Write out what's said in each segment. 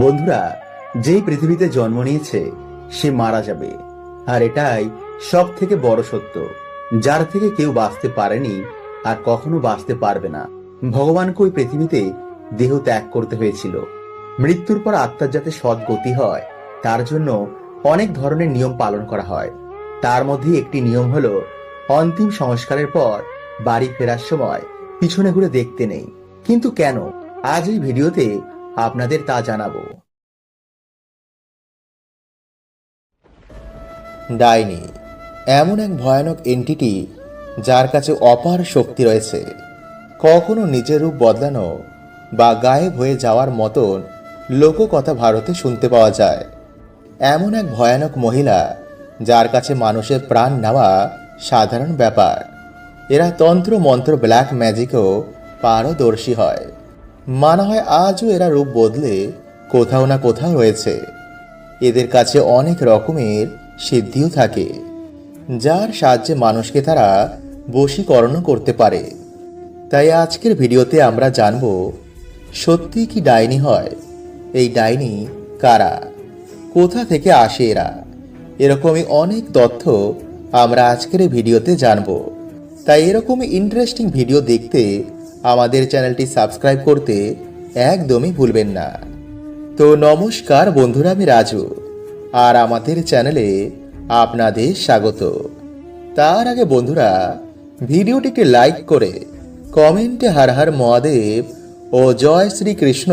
বন্ধুরা, যেই পৃথিবীতে জন্ম নিয়েছে, সে মারা যাবে। আর এটাই সব থেকে বড় সত্য। যার থেকে কেউ বাঁচতে পারেনি, আর কখনো বাঁচতে পারবে না। ভগবানকে ওই পৃথিবীতে দেহ ত্যাগ করতে হয়েছিল। মৃত্যুর পর আত্মার যাতে সৎ গতি হয়, তার জন্য অনেক ধরনের নিয়ম পালন করা হয়। তার মধ্যে একটি নিয়ম হলো, অন্তিম সংস্কারের পর বাড়ি ফেরার সময় পিছনে ঘুরে দেখতে নেই। কিন্তু কেন? আজ এই ভিডিওতে আপনাদের তা জানাব। ডাইনি, এমন এক ভয়ানক এন্টিটি যার কাছে অপার শক্তি রয়েছে, কখনো নিজের রূপ বদলানো বা গায়েব হয়ে যাওয়ার মতন লোককথা ভারতে শুনতে পাওয়া যায়। এমন এক ভয়ানক মহিলা যার কাছে মানুষের প্রাণ নেওয়া সাধারণ ব্যাপার। এরা তন্ত্র মন্ত্র ব্ল্যাক ম্যাজিকও পারদর্শী হয়। মানা হয় আজও এরা রূপ বদলে কোথাও না কোথাও রয়েছে। এদের কাছে অনেক রকমের সিদ্ধিও থাকে, যার সাহায্যে মানুষকে তারা বশীকরণও করতে পারে। তাই আজকের ভিডিওতে আমরা জানব, সত্যি কি ডাইনি হয়, এই ডাইনি কারা, কোথা থেকে আসে এরা, এরকমই অনেক তথ্য আমরা আজকের ভিডিওতে জানব। তাই এরকমই ইন্টারেস্টিং ভিডিও দেখতে আমাদের চ্যানেলটি সাবস্ক্রাইব করতে একদমই ভুলবেন না। তো নমস্কার বন্ধুরা, আমি রাজু। আর আমাদের চ্যানেলে আপনাদের স্বাগত। তার আগে বন্ধুরা, ভিডিওটিকে লাইক করে কমেন্টে হার হার মহাদেব ও জয় শ্রীকৃষ্ণ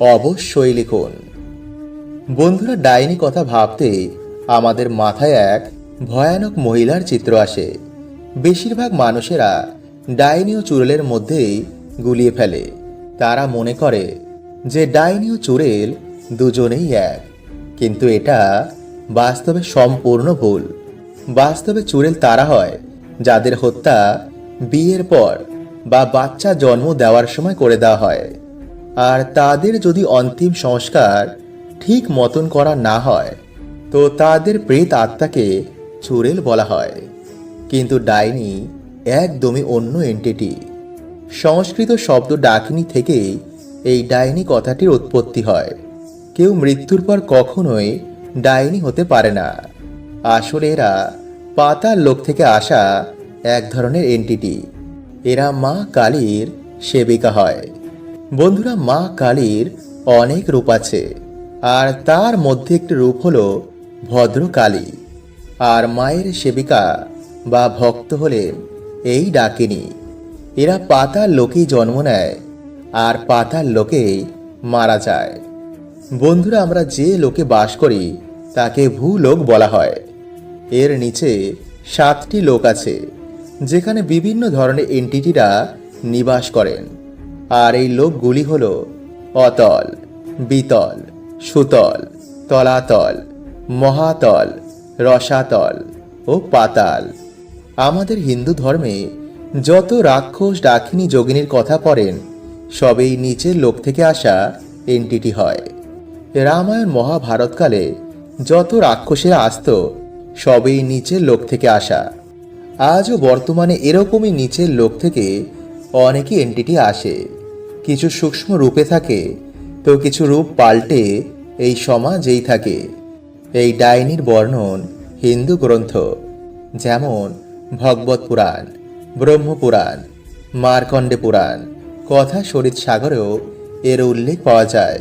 অবশ্যই লিখুন। বন্ধুরা, ডাইনি কথা ভাবতে আমাদের মাথায় এক ভয়ানক মহিলার চিত্র আসে। বেশিরভাগ মানুষেরা ডাইনি ও চুড়েলের মধ্যেই গুলিয়ে ফেলে। তারা মনে করে যে ডাইনি ও চুড়েল দুজনেই এক। কিন্তু এটা বাস্তবে সম্পূর্ণ ভুল। বাস্তবে চুড়েল তারা হয় যাদের হত্যা বিয়ের পর বা বাচ্চা জন্ম দেওয়ার সময় করে দেওয়া হয়। আর তাদের যদি অন্তিম সংস্কার ঠিক মতন করা না হয়, তো তাদের প্রেত আত্মাকে চুড়েল বলা হয়। কিন্তু ডাইনি একদমই অন্য এন্টিটি সংস্কৃত শব্দ ডাকিনি থেকেই এই ডাইনি কথাটির উৎপত্তি হয়। কেউ মৃত্যুর পর কখনোই ডাইনি হতে পারে না। আসলে এরা পাতার লোক থেকে আসা এক ধরনের এন্টিটি এরা মা কালীর সেবিকা হয়। বন্ধুরা, মা কালীর অনেক রূপ আছে, আর তার মধ্যে একটি রূপ হলো ভদ্রকালী। আর মায়ের সেবিকা বা ভক্ত হলেন এই ডাকিনী। এরা পাতার লোকেই জন্ম নেয় আর পাতার লোকেই মারা যায়। বন্ধুরা, আমরা যে লোকে বাস করি, তাকে ভূলোক বলা হয়। এর নিচে সাতটি লোক আছে, যেখানে বিভিন্ন ধরনের এন্টিটিরা নিবাস করেন। আর এই লোকগুলি হল অতল, বিতল, সুতল, তলাতল, মহাতল, রসাতল ও পাতাল। আমাদের হিন্দু ধর্মে যত রাক্ষস ডাকিনী যোগিনীর কথা পড়েন, সবেই নিচের লোক থেকে আসা এন্টিটি হয়। রামায়ণ মহাভারতকালে যত রাক্ষসেরা আসত, সবেই নিচের লোক থেকে আসা। আজও বর্তমানে এরকমই নিচের লোক থেকে অনেকই এন্টিটি আসে। কিছু সূক্ষ্ম রূপে থাকে, তো কিছু রূপ পাল্টে এই সমাজেই থাকে। এই ডাইনির বর্ণন হিন্দু গ্রন্থ। যেমন ভগবত পুরাণ, ব্রহ্মপুরাণ, মার্কণ্ডে পুরাণ, কথা শরীর সাগরেও এর উল্লেখ পাওয়া যায়।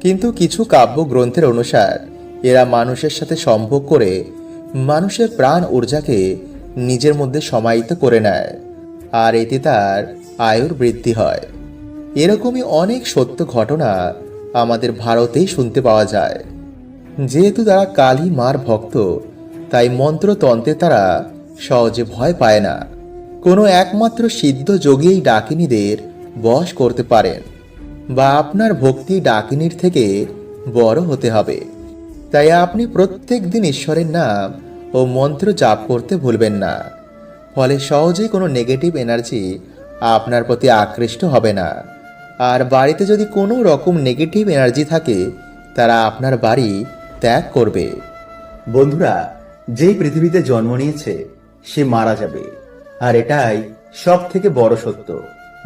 কিন্তু কিছু কাব্য গ্রন্থের অনুসার এরা মানুষের সাথে সম্ভোগ করে মানুষের প্রাণ ঊর্জাকে নিজের মধ্যে সমাহিত করে নেয়, আর এতে তার আয়ুর বৃদ্ধি হয়। এরকমই অনেক সত্য ঘটনা আমাদের ভারতেই শুনতে পাওয়া যায়। যেহেতু তারা কালী মার ভক্ত, তাই মন্ত্রতন্ত্রে তারা সহজে ভয় পায় না। কোনো একমাত্র সিদ্ধ যোগীই ডাকিনীদের বশ করতে পারেন বা আপনার ভক্তি ডাকিনীর থেকে বড় হতে হবে। তাই আপনি প্রত্যেক দিন ঈশ্বরের নাম ও মন্ত্র জাপ করতে ভুলবেন না। ফলে সহজেই কোনো নেগেটিভ এনার্জি আপনার প্রতি আকৃষ্ট হবে না। আর বাড়িতে যদি কোনো রকম নেগেটিভ এনার্জি থাকে, তারা আপনার বাড়ি ত্যাগ করবে। বন্ধুরা, যেই পৃথিবীতে জন্ম নিয়েছে সে মারা যাবে। আর এটাই সব থেকে বড় সত্য।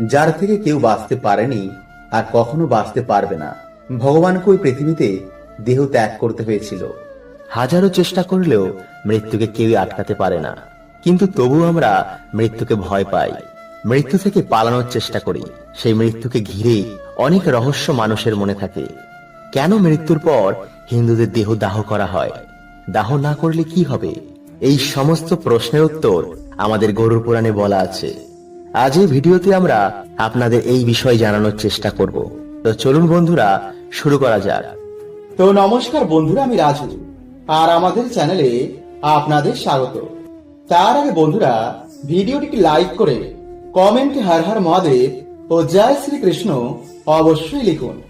যার থেকে কেউ বাঁচতে পারেনি, আর কখনো বাঁচতে পারবে না। ভগবানকে ওই পৃথিবীতে দেহ ত্যাগ করতে হয়েছিল। হাজারো চেষ্টা করলেও মৃত্যুকে কেউই আটকাতে পারে না। কিন্তু তবু আমরা মৃত্যুকে ভয় পাই। মৃত্যু থেকে পালানোর চেষ্টা করি। সেই মৃত্যুকে ঘিরে অনেক রহস্য মানুষের মনে থাকে। কেন মৃত্যুর পর হিন্দুদের দেহ দাহ করা হয়? দাহ না করলে কি হবে? এই সমস্ত প্রশ্নের উত্তর আমাদের গরুর পুরাণে বলা আছে। আজ এই ভিডিওতে আমরা আপনাদের এই বিষয় জানানোর চেষ্টা করব। তো চলুন বন্ধুরা শুরু করা যাক। তো নমস্কার বন্ধুরা আমি রাজু। আর আমাদের চ্যানেলে আপনাদের স্বাগত। তার আগে বন্ধুরা ভিডিওটিকে লাইক করে কমেন্টে হর হর মহাদেব ও জয় শ্রীকৃষ্ণ অবশ্যই লিখুন।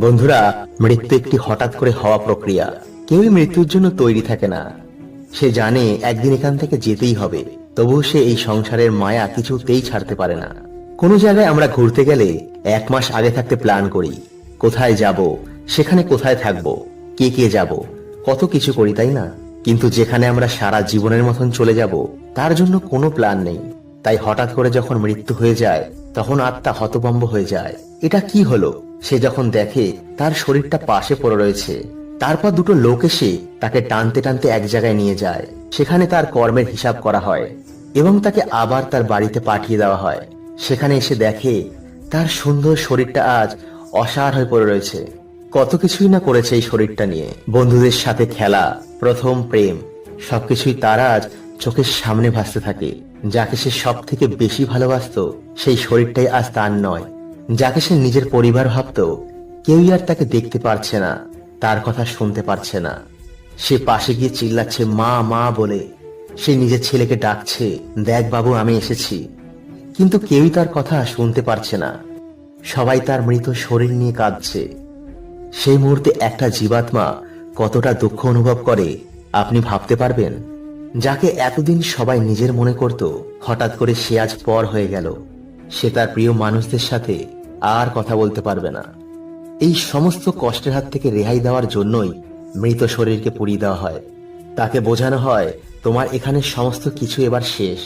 বন্ধুরা মৃত্যু একটি হঠাৎ করে হওয়া প্রক্রিয়া। কেউই মৃত্যুর জন্য তৈরি থাকে না। সে জানে একদিন এখান থেকে যেতেই হবে, তবুও সে এই সংসারের মায়া কিছুতেই ছাড়তে পারে না। কোনো জায়গায় আমরা ঘুরতে গেলে এক মাস আগে থাকতে প্ল্যান করি, কোথায় যাব, সেখানে কোথায় থাকব, কে কে যাব, কত কিছু করি, তাই না? কিন্তু যেখানে আমরা সারা জীবনের মতন চলে যাব, তার জন্য কোনো প্ল্যান নেই। তাই হঠাৎ করে যখন মৃত্যু হয়ে যায়, তখন আত্মা হতভম্ব হয়ে যায়। এটা কি হলো? সে যখন দেখে, তার শরীরটা পাশে পড়ে রয়েছে। তারপর দুটো লোক এসে তাকে টানতে টানতে এক জায়গায় নিয়ে যায়। সেখানে তার কর্মের হিসাব করা হয় এবং তাকে আবার তার বাড়িতে পাঠিয়ে দেওয়া হয়। সেখানে এসে দেখে তার সুন্দর শরীরটা আজ অসার হয়ে পড়ে রয়েছে। কত কিছুই না করেছে এই শরীরটা নিয়ে। বন্ধুদের সাথে খেলা, প্রথম প্রেম, সবকিছুই তার আজ চোখের সামনে ভাসতে থাকে। যাকে সে সব থেকে বেশি ভালোবাসতো, সেই শরীরটাই আজ তার নয়। যাকে সে নিজের পরিবার ভাবতো, কেউই আর তাকে দেখতে পারছে না। তার কথা শুনতে পারছে না। সে পাশে গিয়ে চিল্লাচ্ছে, মা মা বলে। সে নিজের ছেলেকে ডাকছে, দেখ বাবু, আমি এসেছি। কিন্তু কেউই তার কথা শুনতে পারছে না। সবাই তার মৃত শরীর নিয়ে কাঁদছে। সেই মুহূর্তে একটা জীবাত্মা কতটা দুঃখ অনুভব করে, আপনি ভাবতে পারবেন? যাকে এতদিন সবাই নিজের মনে করত, হঠাৎ করে সে আজ পর হয়ে গেল। সে তার প্রিয় মানুষদের সাথে আর কথা বলতে পারবে না। এই সমস্ত কষ্টের হাত থেকে রেহাই দেওয়ার জন্যই মৃত শরীরকে পুড়িয়ে দেওয়া হয়। তাকে বোঝানো হয়, তোমার এখানে সমস্ত কিছু এবার শেষ।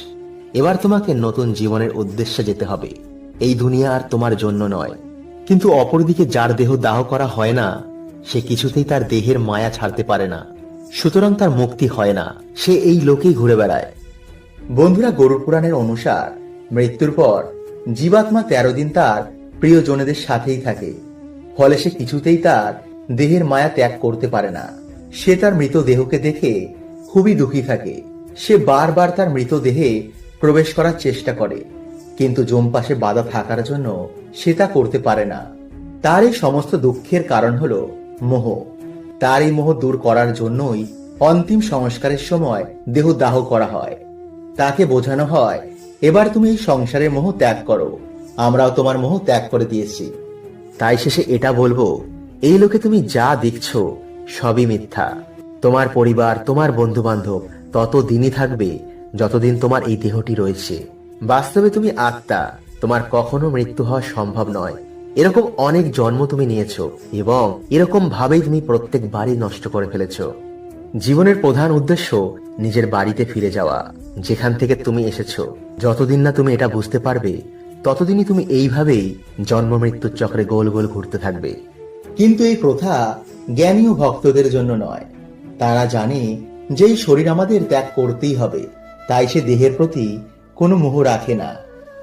এবার তোমাকে নতুন জীবনের উদ্দেশ্যে যেতে হবে। এই দুনিয়া আর তোমার জন্য নয়। কিন্তু অপরদিকে যার দেহ দাহ করা হয় না, সে কিছুতেই তার দেহের মায়া ছাড়তে পারে না। সুতরাং তার মুক্তি হয় না। সে এই লোকেই ঘুরে বেড়ায়। বন্ধুরা, গরুর পুরাণের অনুসার মৃত্যুর পর জীবাত্মা তেরো দিন তার প্রিয়জনেদের সাথেই থাকে। ফলে সে কিছুতেই তার দেহের মায়া ত্যাগ করতে পারে না। সে তার মৃতদেহকে দেখে খুবই দুঃখী থাকে। সে বারবার তার মৃতদেহে প্রবেশ করার চেষ্টা করে, কিন্তু জমপাশে বাধা থাকার জন্য সে তা করতে পারে না। তার এই সমস্ত দুঃখের কারণ হলো মোহ। তার এই মোহ দূর করার জন্যই অন্তিম সংস্কারের সময় দেহ দাহ করা হয়। তাকে বোঝানো হয়, এবার তুমি এই সংসারের মোহ ত্যাগ করো। আমরাও তোমার মোহ ত্যাগ করে দিয়েছি। তাই শেষে এটা বলব, এই লোকে তুমি যা দেখছ সবই মিথ্যা। তোমার পরিবার, তোমার বন্ধু বান্ধব ততদিনই থাকবে যতদিন তোমার এই দেহটি রয়েছে। বাস্তবে তুমি আত্মা, তোমার কখনো মৃত্যু হওয়া সম্ভব নয়। এরকম অনেক জন্ম তুমি নিয়েছো এবং এরকম ভাবেই তুমি প্রত্যেকবারই নষ্ট করে ফেলেছ। জীবনের প্রধান উদ্দেশ্য নিজের বাড়িতে ফিরে যাওয়া, যেখান থেকে তুমি এসেছ। যতদিন না তুমি এটা বুঝতে পারবে ততদিনই তুমি এইভাবেই জন্ম মৃত্যুর চক্রে গোল গোল ঘুরতে থাকবে। কিন্তু এই প্রথা জ্ঞানী ও ভক্তদের জন্য নয়। তারা জানে যে শরীর আমাদের ত্যাগ করতেই হবে, তাই সে দেহের প্রতি কোনো মোহ রাখে না।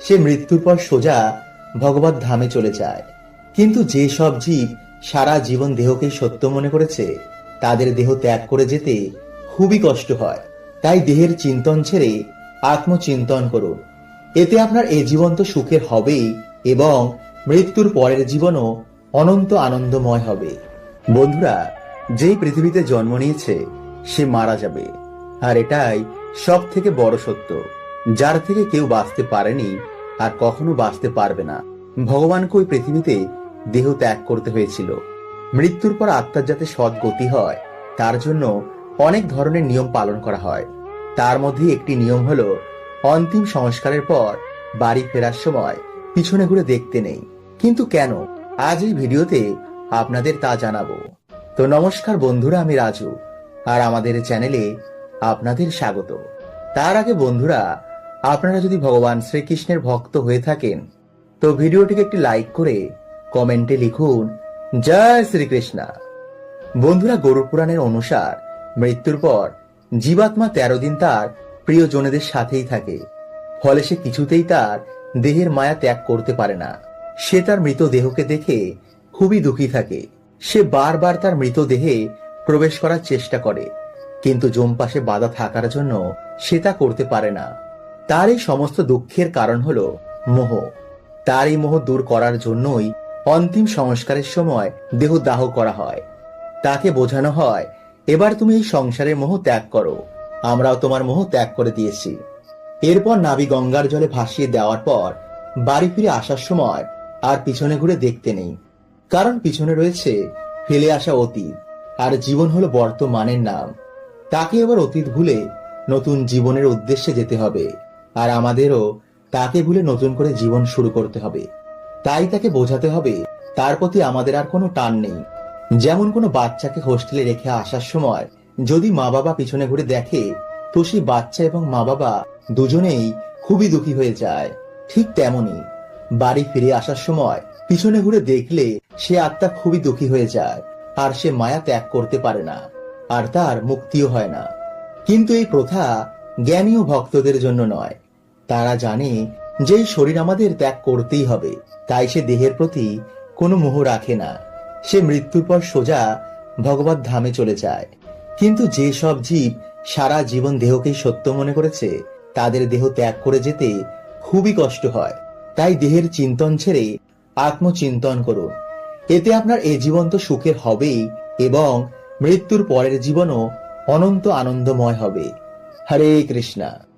সে মৃত্যুর পর সোজা ভগবত ধামে চলে যায়। কিন্তু যে সব জীব সারা জীবন দেহকে সত্য মনে করেছে, তাদের দেহ ত্যাগ করে যেতে খুবই কষ্ট হয়। তাই দেহের চিন্তন ছেড়ে আত্মচিন্তন করুন। এতে আপনার এই জীবন তো সুখের হবেই এবং মৃত্যুর পরের জীবনও অনন্ত আনন্দময় হবে। বন্ধুরা, যেই পৃথিবীতে জন্ম নিয়েছে, সে মারা যাবে। আর এটাই সব থেকে বড় সত্য। যার থেকে কেউ বাঁচতে পারেনি, আর কখনো বাঁচতে পারবে না। ভগবানকে ওই পৃথিবীতে দেহ ত্যাগ করতে হয়েছিল। মৃত্যুর পর আত্মার যাতে সৎ গতি হয়, তার জন্য অনেক ধরনের নিয়ম পালন করা হয়। তার মধ্যে একটি নিয়ম হলো অন্তিম সংস্কারের পর বাড়ি ফেরার সময় পিছনে ঘুরে দেখতে নেই। কিন্তু কেন? আজ এই ভিডিওতে আপনাদের তা জানাব। তো নমস্কার বন্ধুরা, আমি রাজু। আর আমাদের চ্যানেলে আপনাদের স্বাগত। তার আগে বন্ধুরা, আপনারা যদি ভগবান শ্রীকৃষ্ণের ভক্ত হয়ে থাকেন, তো ভিডিওটিকে একটি লাইক করে কমেন্টে লিখুন, জয় শ্রীকৃষ্ণা। বন্ধুরা গরু পুরাণের অনুসার মৃত্যুর পর জীবাত্মা তেরো দিন তার প্রিয়জনেদের সাথেই থাকে। ফলে সে কিছুতেই তার দেহের মায়া ত্যাগ করতে পারে না। সে তার মৃতদেহকে দেখে খুবই দুঃখী থাকে। সে বারবার তার মৃতদেহে প্রবেশ করার চেষ্টা করে। কিন্তু জমপাশে বাধা থাকার জন্য সে তা করতে পারে না। তার এই সমস্ত দুঃখের কারণ হলো মোহ। তার এই মোহ দূর করার জন্যই অন্তিম সংস্কারের সময় দেহ দাহ করা হয়। তাকে বোঝানো হয়, এবার তুমি এই সংসারের মোহ ত্যাগ করো। আমরাও তোমার মোহ ত্যাগ করে দিয়েছি। এরপর নাবি গঙ্গার জলে ভাসিয়ে দেওয়ার পর বাড়ি ফিরে আসার সময় আর পিছনে ঘুরে দেখতে নেই। কারণ পিছনে রয়েছে ফেলে আসা অতীত, আর জীবন হলো বর্তমানের নাম। তাকে এবার অতীত ভুলে নতুন জীবনের উদ্দেশ্যে যেতে হবে, আর আমাদেরও তাকে ভুলে নতুন করে জীবন শুরু করতে হবে। তাই তাকে বোঝাতে হবে, তার প্রতি আমাদের আর কোনো টান নেই। যেমন কোনো বাচ্চাকে হোস্টেলে রেখে আসার সময় যদি মা বাবা পিছনে ঘুরে দেখে তো সেই বাচ্চা এবং মা বাবা দুজনেই খুবই দুঃখী হয়ে যায়, ঠিক তেমনি বাড়ি ফিরে আসার সময় পিছনে ঘুরে দেখলে সে আত্মা খুবই দুঃখী হয়ে যায়, আর সে মায়া ত্যাগ করতে পারে না, আর তার মুক্তিও হয় না। কিন্তু এই প্রথা জ্ঞানী ও ভক্তদের জন্য নয়। তারা জানে যে শরীর আমাদের ত্যাগ করতেই হবে, তাই সে দেহের প্রতি কোনো মোহ রাখে না। সে মৃত্যুর পর সোজা ভগবত ধামে চলে যায়। কিন্তু যে সব জীব সারা জীবন দেহকেই সত্য মনে করেছে, তাদের দেহ ত্যাগ করে যেতে খুবই কষ্ট হয়। তাই দেহের চিন্তন ছেড়ে আত্মচিন্তন করুন। এতে আপনার এ জীবন তো সুখের হবেই এবং মৃত্যুর পরের জীবনও অনন্ত আনন্দময় হবে। হরে কৃষ্ণা।